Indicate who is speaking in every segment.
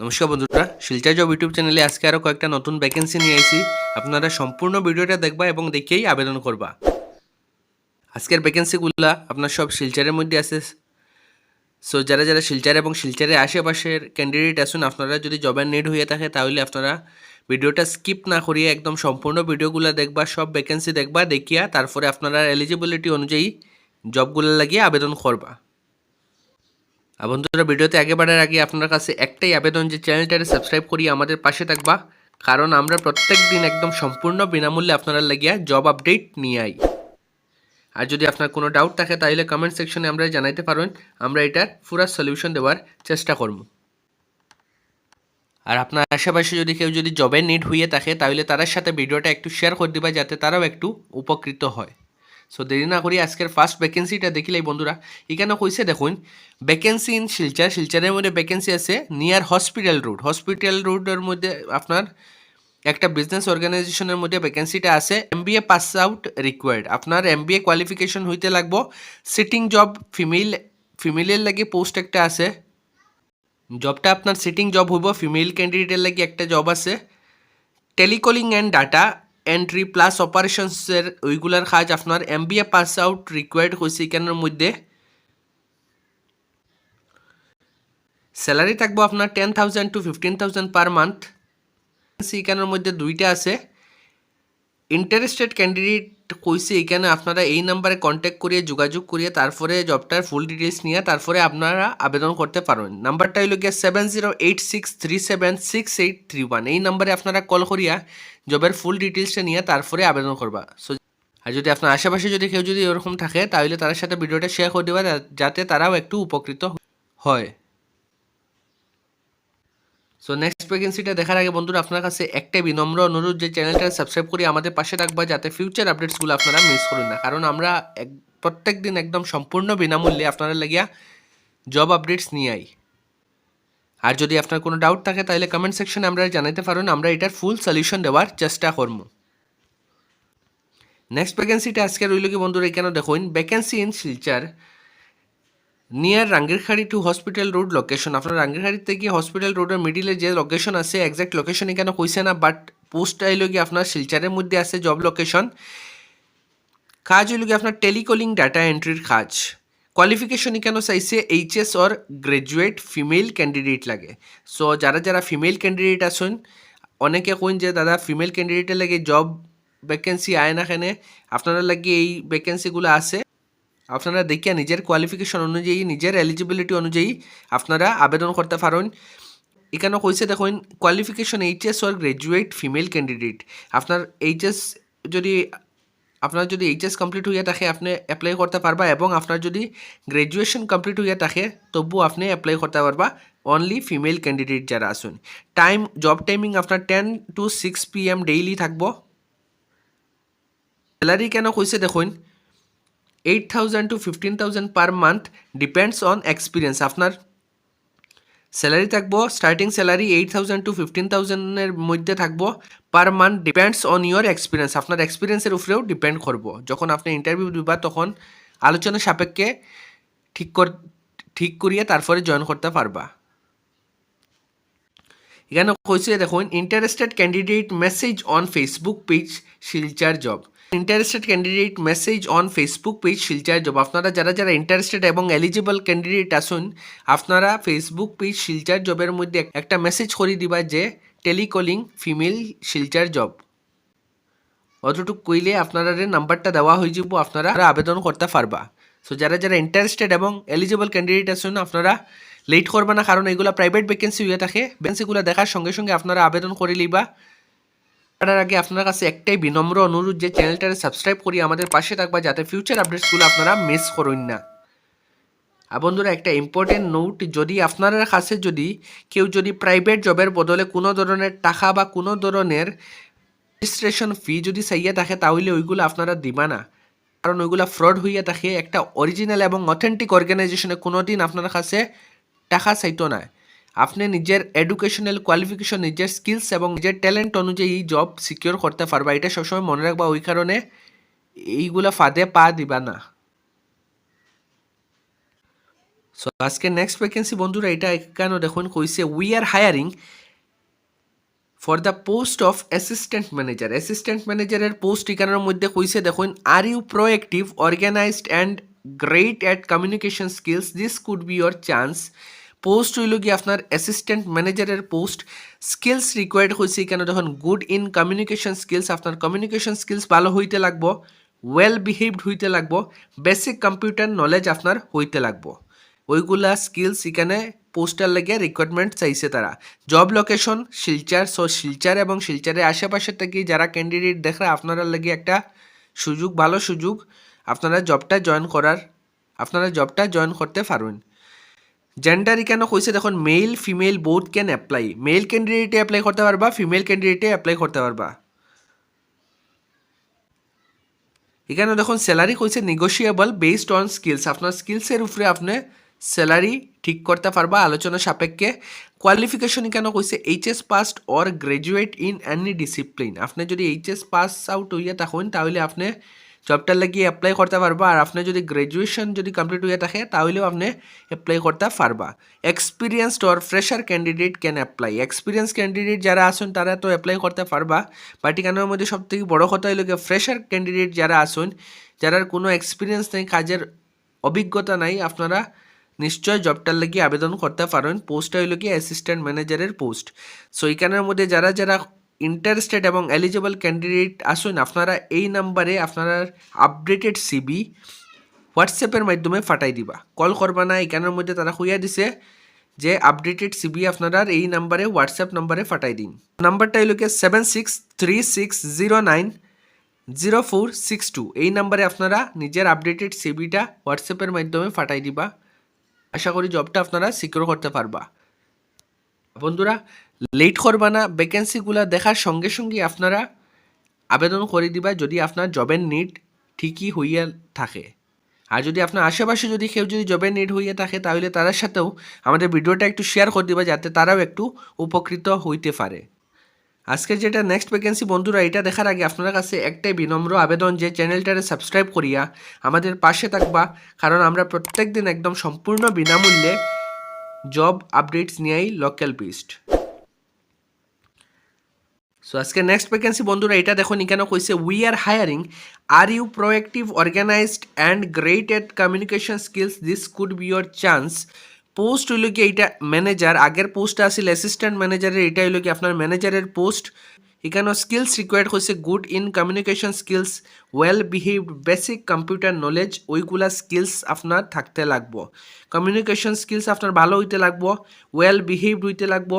Speaker 1: নমস্কার বন্ধুরা, Silchar job YouTube চ্যানেলে আজকে আরও কয়েকটা নতুন ভ্যাকেন্সি নিয়ে আইছি। আপনারা সম্পূর্ণ ভিডিওটা দেখবা এবং দেখেই আবেদন করবা। আজকের ভ্যাকেন্সিগুলা আপনার সব শিলচারের মধ্যে আছে। সো যারা যারা শিলচার এবং শিলচারের আশেপাশের ক্যান্ডিডেট আসুন আপনারা যদি জবের নিড হয়ে থাকে, তাহলে আপনারা ভিডিওটা স্কিপ না করিয়ে একদম সম্পূর্ণ ভিডিওগুলো দেখবা, সব ভ্যাকেন্সি দেখবা, দেখিয়া তারপরে আপনারা এলিজিবিলিটি অনুযায়ী জবগুলো লাগিয়ে আবেদন করবা। আর বন্ধুরা, ভিডিওতে আগে বাড়ার আগে আপনার কাছে একটাই আবেদন যে চ্যানেলটাকে সাবস্ক্রাইব করি আমাদের পাশে থাকবা, কারণ আমরা প্রত্যেক দিন একদম সম্পূর্ণ বিনামূল্যে আপনারা লাগিয়া জব আপডেট নিয়ে আই। আর যদি আপনার কোনো ডাউট থাকে, তাহলে কমেন্ট সেকশনে আমরা জানাইতে পারেন আমরা এটার পুরা সলিউশন দেওয়ার চেষ্টা করব। আর আপনার আশেপাশে যদি কেউ যদি জবের নিড হয়ে থাকে, তাহলে তার সাথে ভিডিওটা একটু শেয়ার করে দিবা, যাতে তারাও একটু উপকৃত হয়। সো দেরি না করি আজকের ফার্স্ট ভ্যাকেন্সিটা দেখিলেই বন্ধুরা। এখানে কইছে দেখুন ভ্যাকেন্সি ইন শিলচর শিলচরের মধ্যে ভ্যাকেন্সি আছে নিয়ার হসপিটাল রোড হসপিটাল রোডের মধ্যে আপনার একটা বিজনেস অর্গানাইজেশনের মধ্যে ভ্যাকেন্সিটা আছে। M B A pass out required আপনার এম বি এ কোয়ালিফিকেশন হইতে লাগবো। সিটিং জব ফিমেল ফিমেলের লাগে পোস্ট একটা আছে। জবটা আপনার সিটিং জব হইব ফিমেল ক্যান্ডিডেটের লাগে একটা জব আছে। Telecalling and data entry plus অপারেশনসের ওইগুলার কাজ আপনার M B A pass out required হয়েছে এখানের মধ্যে। স্যালারি থাকব আপনার ten thousand to fifteen thousand per month এখানের মধ্যে দুইটা আছে। ইন্টারেস্টেড ক্যান্ডিডেট কইছে এখানে আপনারা এই নাম্বারে কন্ট্যাক্ট করিয়ে, যোগাযোগ করিয়ে, তারপরে জবটার ফুল ডিটেলস নিয়ে তারপরে আপনারা আবেদন করতে পারবেন। নাম্বারটা হইল গিয়ে seven zero eight six three seven six eight three one এই নাম্বারে আপনারা কল করিয়া জবের ফুল ডিটেলসটা নিয়ে তারপরে আবেদন করবা। সো আর যদি আপনার আশেপাশে যদি কেউ যদি এরকম থাকে, তাহলে তার সাথে ভিডিওটা শেয়ার করে দেবা যাতে তারাও একটু উপকৃত হয়। সো নেক্সট ভ্যাকেন্সিটা দেখার আগে বন্ধুরা, আপনার কাছে একটাই বিনম্র অনুরোধ যে চ্যানেলটা সাবস্ক্রাইব করে আমাদের পাশে রাখবা যাতে ফিউচার আপডেটসগুলো আপনারা মিস করুন না। কারণ আমরা এক, প্রত্যেক দিন একদম সম্পূর্ণ বিনামূল্যে আপনারা লাগিয়া জব আপডেটস নিয়ে আই। আর যদি আপনার কোনো ডাউট থাকে, তাহলে কমেন্ট সেকশনে আমরা জানাতে পারেন, আমরা এটার ফুল সলিউশন দেওয়ার চেষ্টা করব। নেক্সট ভ্যাকেন্সিটা আজকে রইল কি বন্ধুরা এখানে দেখুন vacancy in Silchar near Rangirkhari to hospital road location আপনার রাঙ্গিরখাড়ি থেকে হসপিটাল রোডের মিডিলে যে লোকেশন আছে এক্সাক্ট লোকেশন এখানে কইছে না বাট পোস্ট আইল কি আপনার শিলচারের মধ্যে আছে জব লোকেশন কাজ হইল কি আপনার টেলিকলিং ডাটা এন্ট্রির কাজ। কোয়ালিফিকেশন এখানে চাইছে HS or graduate female candidate লাগে। সো যারা যারা ফিমেল ক্যান্ডিডেট আছেন, অনেকে কইন যে, দাদা ফিমেল ক্যান্ডিডেটের লাগে জব ভ্যাকেন্সি আয় না এখানে আপনারা লাগে এই ভ্যাকেন্সিগুলো আছে। আপনারা দেখিয়া নিজের কোয়ালিফিকেশন অনুযায়ী, নিজের এলিজিবিলিটি অনুযায়ী আপনারা আবেদন করতে পারেন। এখানে কইছে দেখুন qualification HS or graduate female candidate আপনার এইচএস যদি, আপনার যদি এইচএস কমপ্লিট হইয়া থাকে, আপনি অ্যাপ্লাই করতে পারবা এবং আপনার যদি গ্র্যাজুয়েশন কমপ্লিট হইয়া থাকে তবু আপনি অ্যাপ্লাই করতে পারবা। অনলি ফিমেল ক্যান্ডিডেট যারা আসুন টাইম জব টাইমিং আপনার ten to six P M daily থাকব। স্যালারি কেন কইছে দেখুন eight thousand to fifteen thousand per month depends on experience আপনার স্যালারি থাকব starting salary eight thousand to fifteen থাউজেন্ডের মধ্যে থাকব per month depends on your experience আপনার এক্সপিরিয়েন্সের উপরেও ডিপেন্ড করব। যখন আপনি ইন্টারভিউ দিবা, তখন আলোচনা সাপেক্ষে ঠিক কর ঠিক করিয়ে তারপরে জয়েন করতে পারবা। এখানে কইছে দেখুন interested candidate message on Facebook page Silchar job interested candidate message on Facebook page Silchar job আপনারা যারা যারা ইন্টারেস্টেড এবং এলিজিবল ক্যান্ডিডেট আসুন আপনারা ফেসবুক পেজ শিলচার জবের মধ্যে একটা মেসেজ করে দিবা যে টেলিকলিং ফিমেল শিলচার জব অতটুকু কইলে আপনারা নাম্বারটা দেওয়া হয়ে যাব, আপনারা আবেদন করতে পারবা। সো যারা যারা ইন্টারেস্টেড এবং এলিজিবল ক্যান্ডিডেট আছেন, আপনারা লেট করবে না, কারণ এগুলো প্রাইভেট ভ্যাকেন্সি হয়ে থাকে। ভ্যাকেন্সিগুলো দেখার সঙ্গে সঙ্গে আপনারা আবেদন করে লিবা করার আগে আপনার কাছে একটাই বিনম্র অনুরোধ যে চ্যানেলটাকে সাবস্ক্রাইব করি আমাদের পাশে থাকবা, যাতে ফিউচার আপডেটসগুলো আপনারা মিস করুন না। আর বন্ধুরা, একটা ইম্পর্টেন্ট নোট যদি আপনার কাছে যদি কেউ যদি প্রাইভেট জবের বদলে কোনো ধরনের টাকা বা কোনো ধরনের রেজিস্ট্রেশন ফি যদি চাইয়া থাকে, তাহলে ওইগুলো আপনারা দিবা না। কারণ ওইগুলো ফ্রড হইয়া থাকে। একটা অরিজিনাল এবং অথেন্টিক অর্গানাইজেশনে কোনো দিন আপনার কাছে টাকা চাইতো না আপনি নিজের এডুকেশনাল কোয়ালিফিকেশন নিজের স্কিলস এবং নিজের ট্যালেন্ট অনুযায়ী জব সিকিওর করতে পারবা। এটা সবসময় মনে রাখবা, ওই কারণে এইগুলা ফাঁদে পা দিবা না। সো আজকে নেক্সট ভ্যাকেন্সি বন্ধুরা, এটা কেন দেখুন কইছে we are hiring for the post of assistant manager assistant ম্যানেজারের পোস্ট ঠিকানার মধ্যে কইছে, দেখুন are you proactive organised and great at communication skills this could be your chance post হইল কি আপনার অ্যাসিস্ট্যান্ট ম্যানেজারের পোস্ট স্কিলস রিকোয়ার্ড হয়েছে কেন দেখুন গুড ইন কমিউনিকেশন স্কিলস আপনার কমিউনিকেশন স্কিলস ভালো হইতে লাগবো ওয়েল বিহেভড হইতে লাগবো বেসিক কম্পিউটার নলেজ আপনার হইতে লাগবো। ওইগুলা স্কিলস এখানে পোস্টার লাগে রিক্রুটমেন্ট চাইছে তারা। Job location Silchar so Silchar এবং শিলচারের আশেপাশে থেকে যারা ক্যান্ডিডেট দেখে, আপনারা লাগে একটা সুযোগ, ভালো সুযোগ, আপনারা জবটা জয়েন করার, আপনারা জবটা জয়েন করতে পারবেন। জেন্ডার কেন কইছে দেখুন male female both can apply male ক্যান্ডিডেটে apply করতে পারবা ফিমেল ক্যান্ডিডেটে অ্যাপ্লাই করতে পারবা। এখানে দেখুন স্যালারি কইছে নেগোশিয়েবল বেসড অন স্কিলস আপনার স্কিলসের উপরে আপনি স্যালারি ঠিক করতে পারবা আলোচনা সাপেক্ষে। কোয়ালিফিকেশন কেন কইছে? HS passed or graduate in any discipline আপনি যদি এইচএস পাস আউট হইয়া থাকুন, তাহলে আপনি জবটার লাগিয়ে অ্যাপ্লাই করতে পারবা। আর আপনি যদি গ্রাজুয়েশন যদি কমপ্লিট হয়ে থাকে, তাহলেও আপনি অ্যাপ্লাই করতে পারবা। Experienced or fresher candidate can apply experience candidate যারা আসুন তারা তো অ্যাপ্লাই করতে পারবা। বাট মধ্যে সব থেকে বড় কথা হইল ফ্রেশার ক্যান্ডিডেট যারা আসুন যারা কোনো এক্সপিরিয়েন্স নেই, কাজের অভিজ্ঞতা নাই, আপনারা নিশ্চয় জবটার লাগিয়ে আবেদন করতে পারেন। পোস্টটা হইল কি অ্যাসিস্ট্যান্ট ম্যানেজারের পোস্ট সো এখানের মধ্যে যারা যারা ইন্টারেস্টেড এবং এলিজেবল ক্যান্ডিডেট আসুন, আপনারা এই নাম্বারে আপনারা আপডেটেড সিবি হোয়াটসঅ্যাপের মাধ্যমে ফাটাই দিবা। কল করবা না এখানের মধ্যে তারা খুইয়া দিছে যে আপডেটেড সিবি আপনারা এই নাম্বারে হোয়াটসঅ্যাপ নাম্বারে ফাটাই দিন। নাম্বারটা হইল কি seven six three six zero nine zero four six two এই নাম্বারে আপনারা নিজের আপডেটেড সিবিটা হোয়াটসঅ্যাপের মাধ্যমে ফাটাই দিবা। আশা করি জবটা আপনারা সিকিউর করতে পারবা। বন্ধুরা লেট করবা না ভ্যাকেন্সিগুলো দেখার সঙ্গে সঙ্গে আপনারা আবেদন করে দিবা যদি আপনার জবের নিড ঠিকই হইয়া থাকে। আর যদি আপনার আশেপাশে যদি কেউ যদি জবের নিড হইয়া থাকে, তাহলে তাদের সাথেও আমাদের ভিডিওটা একটু শেয়ার করে দিবা যাতে তারাও একটু উপকৃত হইতে পারে। আজকের যেটা নেক্সট ভ্যাকেন্সি বন্ধুরা, এটা দেখার আগে আপনার কাছে একটাই বিনম্র আবেদন যে চ্যানেলটারে সাবস্ক্রাইব করিয়া আমাদের পাশে থাকবা, কারণ আমরা প্রত্যেক দিন একদম সম্পূর্ণ বিনামূল্যে জব আপডেটস নিয়েই লোকাল পিস্ট সো আজকে নেক্সট ভ্যাকেন্সি বন্ধুরা, এটা দেখুন কেন কইছে we are hiring are you proactive organised and great at communication skills this could be your chance post হইল কি এইটা ম্যানেজার আগের পোস্ট আসলে অ্যাসিস্ট্যান্ট ম্যানেজারের এটা হইল কি আপনার ম্যানেজারের পোস্ট এখানেও স্কিলস রিকোয়ার্ড হয়েছে good in communication skills well behaved basic computer knowledge ওইগুলা স্কিলস আপনার থাকতে লাগবো। কমিউনিকেশন স্কিলস আপনার ভালো হইতে লাগবো ওয়েল বিহেভড হইতে লাগবো,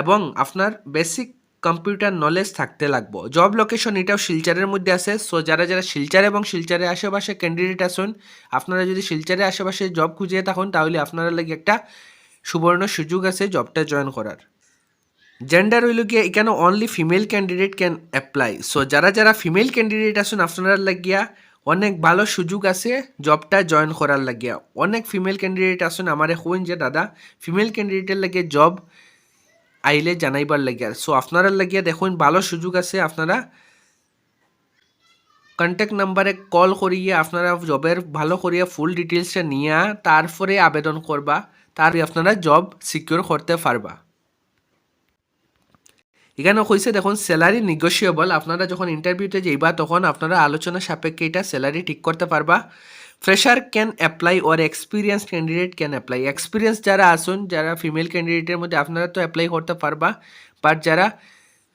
Speaker 1: এবং আপনার বেসিক কম্পিউটার নলেজ থাকতে লাগবো। জব লোকেশন এটাও শিলচারের মধ্যে আছে। সো যারা যারা শিলচার এবং শিলচারের আশেপাশে ক্যান্ডিডেট আসুন, আপনারা যদি শিলচারের আশেপাশে জব খুঁজে থাকুন, তাহলে আপনারা লাগে একটা সুবর্ণ সুযোগ আছে জবটা জয়েন করার। জেন্ডার হইল গিয়া এখানে only female candidate can apply so যারা যারা ফিমেল ক্যান্ডিডেট আসুন, আপনারা লাগিয়া অনেক ভালো সুযোগ আছে জবটা জয়েন করার লাগিয়া। অনেক ফিমেল ক্যান্ডিডেট আসুন, আমারে কোন যে, দাদা ফিমেল ক্যান্ডিডেটের লাগে জব আইলে জানাইবার লাগিয়া। সো আপনারা লাগিয়া দেখুন, ভালো সুযোগ আছে আপনারা কন্ট্যাক্ট নাম্বারে কল করিয়ে, আপনারা জবের ভালো করিয়া ফুল ডিটেলসটা নিয়ে, তারপরে আবেদন করবা তার আপনারা জব সিকিউর করতে পারবা। এখানে কইছে, দেখুন স্যালারি নিগোসিয়েবল আপনারা যখন ইন্টারভিউতে যাইবা, তখন আপনারা আলোচনা সাপেক্ষে এটা স্যালারি ঠিক করতে পারবা। Fresher can apply or experience candidate can apply experience যারা আসুন, যারা ফিমেল ক্যান্ডিডেটের মধ্যে আপনারা তো অ্যাপ্লাই করতে পারবা বাট যারা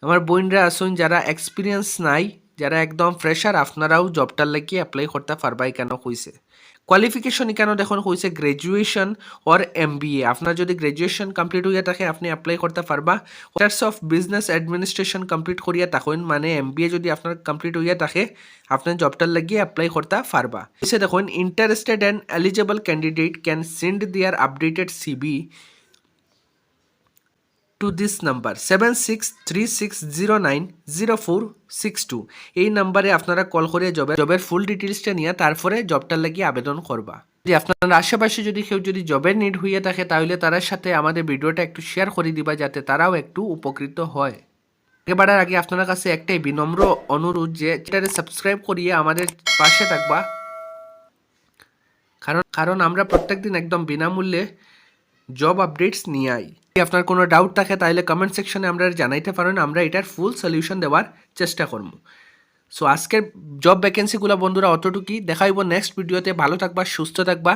Speaker 1: আমার বোনরা আসুন, যারা এক্সপিরিয়েন্স নাই, যারা একদম ফ্রেশার আপনারাও জবটার লাগিয়ে অ্যাপ্লাই করতে পারবা কেন কইছে কোয়ালিফিকেশন কেন দেখুন হয়েছে graduation or M B A আপনার যদি গ্রাজুয়েশন কমপ্লিট হইয়া থাকে, আপনি অ্যাপ্লাই করতে পারবা। Masters of business administration complete করিয়া থাকুন মানে এম বি এ যদি আপনার কমপ্লিট হইয়া থাকে আপনি জবটার লাগিয়ে অ্যাপ্লাই করতে পারবা। এসে দেখুন interested and eligible candidate can send their updated CV to this number seven six three six zero nine zero four six two এই নাম্বারে আপনারা কল করে জবের জবের ফুল ডিটেলসটা নিয়ে তারপরে জবটার লাগিয়ে আবেদন করবা। যদি আপনার আশেপাশে যদি কেউ যদি জবের নিড হইয়া থাকে, তাহলে তার সাথে আমাদের ভিডিওটা একটু শেয়ার করে দিবা যাতে তারাও একটু উপকৃত হয়। একেবারে আগে আপনার কাছে একটাই বিনম্র অনুরোধ যে চ্যানেলে সাবস্ক্রাইব করিয়ে আমাদের পাশে থাকবা। কারণ কারণ আমরা প্রত্যেকদিন একদম বিনামূল্যে জব আপডেটস নিয়ে আই আপনার কোনো ডাউট থাকে, তাহলে কমেন্ট সেকশনে আমরা জানাইতে পারেন। আমরা এটার ফুল সলিউশন দেওয়ার চেষ্টা করব। সো আজকের জব ভ্যাকেন্সিগুলো বন্ধুরা অতটুকুই। দেখাইব নেক্সট ভিডিওতে ভালো থাকবা, সুস্থ থাকবা।